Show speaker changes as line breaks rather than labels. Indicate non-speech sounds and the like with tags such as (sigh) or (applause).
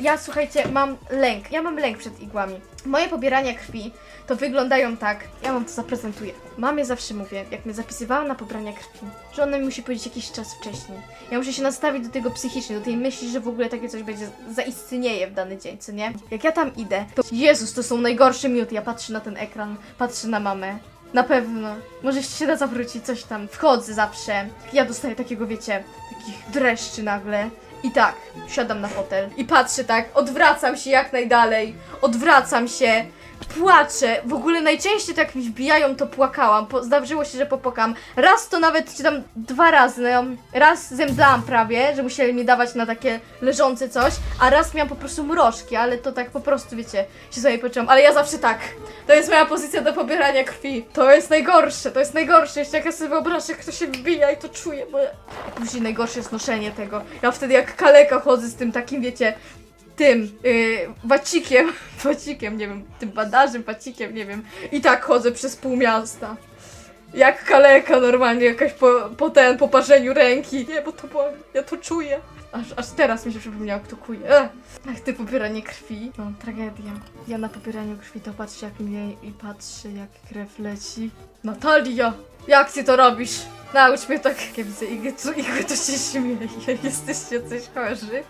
Ja słuchajcie, mam lęk. Ja mam lęk przed igłami. Moje pobierania krwi to wyglądają tak. Ja wam to zaprezentuję. Mamie zawsze mówię, jak mnie zapisywała na pobrania krwi, że ona mi musi powiedzieć jakiś czas wcześniej. Ja muszę się nastawić do tego psychicznie, do tej myśli, że w ogóle takie coś będzie zaistnieje w dany dzień, co nie? Jak ja tam idę, to Jezus, to są najgorsze minuty. Ja patrzę na ten ekran, patrzę na mamę. Na pewno. Może się da zawrócić, coś tam. Wchodzę zawsze. Ja dostaję takiego, wiecie, takich dreszczy nagle. I tak, siadam na fotel i patrzę tak, odwracam się jak najdalej, odwracam się, płaczę. W ogóle najczęściej tak mi wbijają, to płakałam. Po, zdarzyło się, że popłakałam. Raz to nawet, czy tam dwa razy, no, raz zemdlałam prawie, że musieli mi dawać na takie leżące coś, a raz miałam po prostu mrożki, ale to tak po prostu, wiecie, się sobie poczułam. Ale ja zawsze tak. To jest moja pozycja do pobierania krwi. To jest najgorsze, to jest najgorsze. Jeszcze jak ja sobie wyobrażę, jak to się wbija i to czuję, bo. Później najgorsze jest noszenie tego. Ja wtedy jak kaleka chodzę z tym takim, wiecie, tym yy, (laughs) wacikiem, nie wiem, tym bandażem, wacikiem, nie wiem. I tak chodzę przez pół miasta. Jak kaleka normalnie, jakaś po, po ten, po parzeniu ręki. Nie, bo to boli, ja to czuję. Aż, aż teraz mi się przypomniało, kto kuje. Ach, ty pobieranie krwi. No, tragedia. Ja na pobieraniu krwi to patrzę jak mnie i patrzę jak krew leci. Natalia! Jak ty to robisz? Naucz mnie tak. Jak widzę igły, to, igły to się śmieje. (laughs) Jesteście coś chorzy.